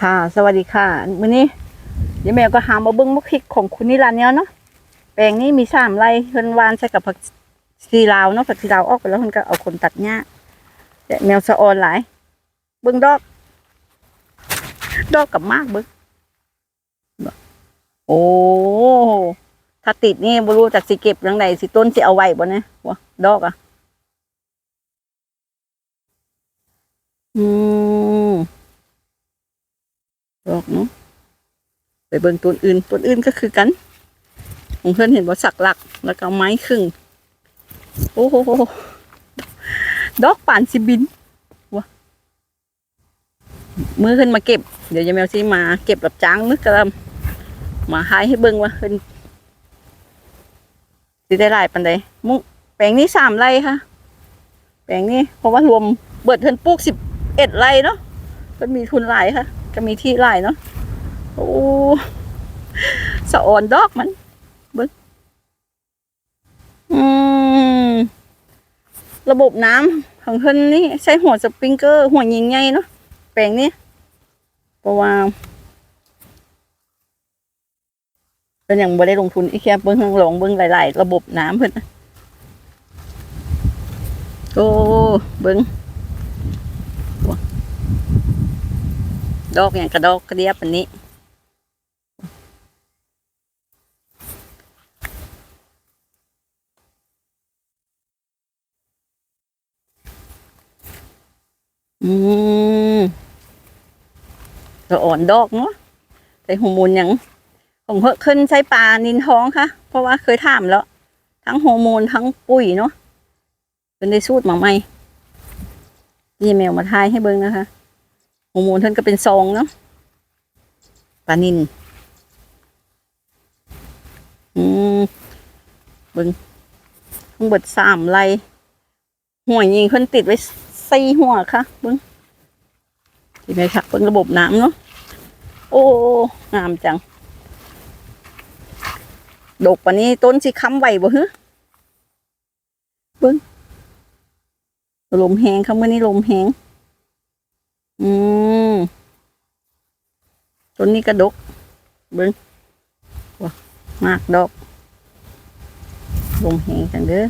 ค่ะ สวัสดีค่ะมื้อนี้ยายแมวก็หามาเบิ้งมะพริกของคุณนิรันดร์เนี่ยเนาะแปลงนี้มีสามไร่เพิ่นวานใส่กับผักชีลาวเนาะผักชีลาวออกไปแล้วเพิ่นก็เอาคนตัดหญ้าแต่แมวสะออนหลาย เบิ้งดอก ดอกกับมากเบิ้งโอ้ถ้าติดนี่บ่รู้จักสิเก็บจังไดสิต้นสิเอาไว้บ่เนี่ยวะดอกอะ อืม ดอกเนาะไปเบิ่งต้นอื่นต้นอื่นก็คือกันของเพื่อนเห็นว่าสักหลักแล้วก็ไม้ครึ่งโอ้โหดอกป่านสิบินวะมือขึ้นมาเก็บ เดี๋ยวยายแมวซีมาเก็บแบบจ้างนึกกระมาหายให้เบิ่งว่าขึ้นสิได้หลายปันใดมุงแปลงนี้สามไร่ค่ะ แปลงนี้เพราะว่ารวมเบิดเพิ่นปลูกสิบเอ็ดไร่เนาะเพิ่นมีทุนหลายค่ะ ก็มีที่หลายเนาะโอ้สะอ่อนดอกมันเบิ้งอืมระบบน้ำของเพิ่นนี่ใช้หัวสปริงเกอร์ หัวยิงไงเนาะแปลงนี้เพราะว่าเป็นอย่างบ่ได้ลงทุนอีกแค่เบิ้งหลงเบิ้งหลาย ๆ ระบบน้ำเพิ่นนะโอ้เบิ้ง ดอกอย่างกระดอกกระเดียบอันนี้อืมก็อ่อนดอกเนาะใส่ฮอร์โมนอย่างของเพิ่นขึ้นใช้ปลานินท้องค่ะ เพราะว่าเคยถามแล้ว ทั้งฮอร์โมนทั้งปุ๋ยเนาะเป็นได้สูตรมาใหม่ยีเมลมาทายให้เบิ่งนะคะ ฮอร์โมนท่านก็เป็นซองเนาะปลานินอืมเบิ่งทั้งบดสามไรหัวยิงเพิ่นติดไว้สี่หัวค่ะเบิ่งที่ไหมคะเบิ่งระบบน้ำเนาะโอ้งามจัง ดกปานนี้ต้นสิค้ำไหวบ่ฮึเบิ่งลมแหงค่ะเมื่อนี้ลมแหง อืมต้นนี้กระดก เบิ้งว้ามากดอกลงแหงจังเด้อ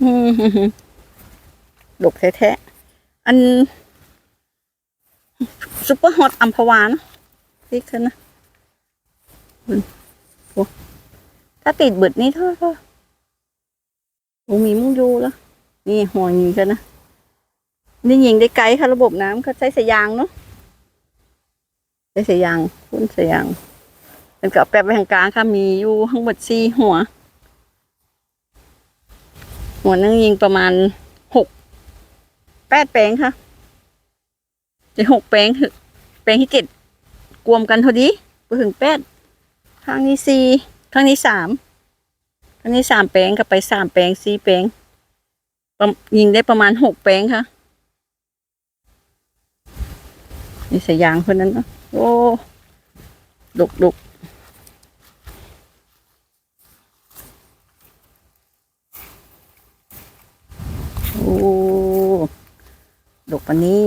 อืมดกแท้ๆ อันซุปเปอร์ฮอตอัมพวานะพริกเถอะนะเบิ่งโอ้ ถ้าติดบิดนี้เท่าเท่าโอ้มีมุ้งยูแล้ว นี่หัวยิงกันนะ นี่ยิงได้ไกลค่ะระบบน้ำเขาใช้สายยางเนาะใช้สายยางพุ่นสายยางเป็นกับแป๊บไปทางกลางค่ะมีอยู่ทั้งหมดสี่หัว หัวนึงยิงประมาณหกแปดแปลงค่ะจะหกแปลงถึงแปลงที่เจ็ดกวมกันเท่าดีไปถึงแปดข้างนี้สี่ ข้งนี้สามอันนี้สามแปลงกับไปสามแปลงสี่แปลงยิงได้ประมาณหกแปลงค่ะนี่สายยางคนนั้นเนะโอ้ดุกดุกโอ้ดุกวันนี้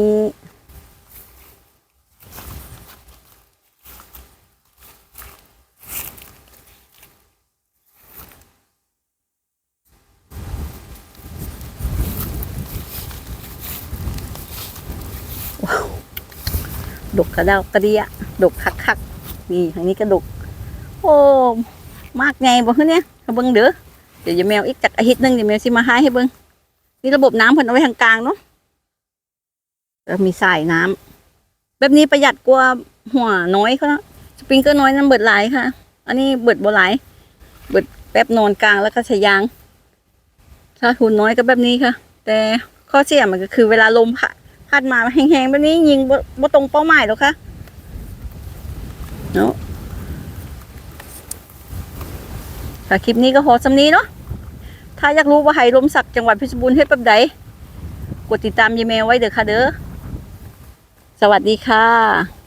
กกระเดากระเดียดกคักคักนี่ทางนี้ก็ดก โอ้มากไงบ่คือเนี่ยเอาเบิ่งเด้อเดี๋ยวจะแมวอีกจากอาทิตย์หนึงเดี๋ยวแมวสิมาหาให้เบิ่งนี่ระบบน้ำเพิ่นเอาไว้ทางกลางเนาะแล้วมีสายน้ำแบบนี้ประหยัดกว่าหัวน้อยเขาเนาะสปริงเกอร์น้อยนั้นเบิดหลายค่ะ อันนี้เบิดบ่หลายเบิดแป๊บนอนกลางแล้วก็ใช้ยางถ้าทุนน้อยก็แบบนี้ค่ะ แต่ข้อเสียมันก็คือเวลาลมพัด พัดมาแห้งๆแบบนี้ยิงบ่ตรงเป้าหมายหรอกค่ะเนาะค่ะคลิปนี้ก็พอสำนี้เนาะถ้าอยากรู้ว่าไฮลมสักจังหวัดเพชรบูรณ์เฮ็ดแบบใดกดติดตามยีเมลไว้เด้อค่ะเด้อสวัสดีค่ะ